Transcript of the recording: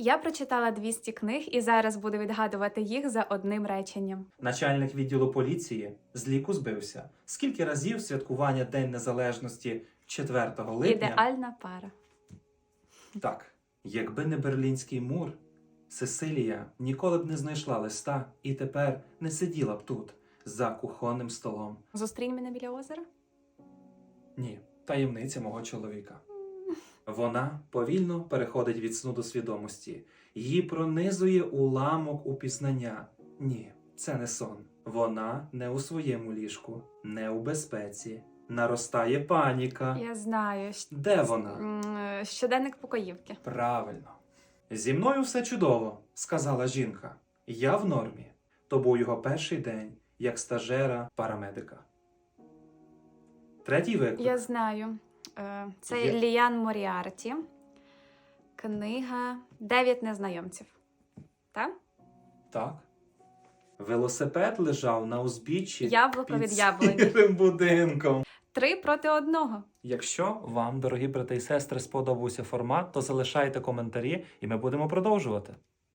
Я прочитала 200 книг і зараз буду відгадувати їх за одним реченням. Начальник відділу поліції з ліку збився. Скільки разів святкування День Незалежності 4 липня? Ідеальна пара. Так, якби не Берлінський мур, Сесилія ніколи б не знайшла листа і тепер не сиділа б тут за кухонним столом. Зустрінь мене біля озера. Ні, таємниця мого чоловіка. Вона повільно переходить від сну до свідомості. Її пронизує уламок упізнання. Ні, це не сон. Вона не у своєму ліжку, не у безпеці. Наростає паніка. Я знаю. Де вона? Щоденник покоївки. Правильно. Зі мною все чудово, сказала жінка. Я в нормі. То був його перший день як стажера парамедика. Третій виклик. Я знаю. Е, Це Є. Ліян Моріарті. Книга Дев'ять незнайомців. Так? Так. Велосипед лежав на узбіччі Яблуко під яблуні. сірим будинком. Три проти одного. Якщо вам, дорогі брати і сестри, сподобався формат, то залишайте коментарі, і ми будемо продовжувати.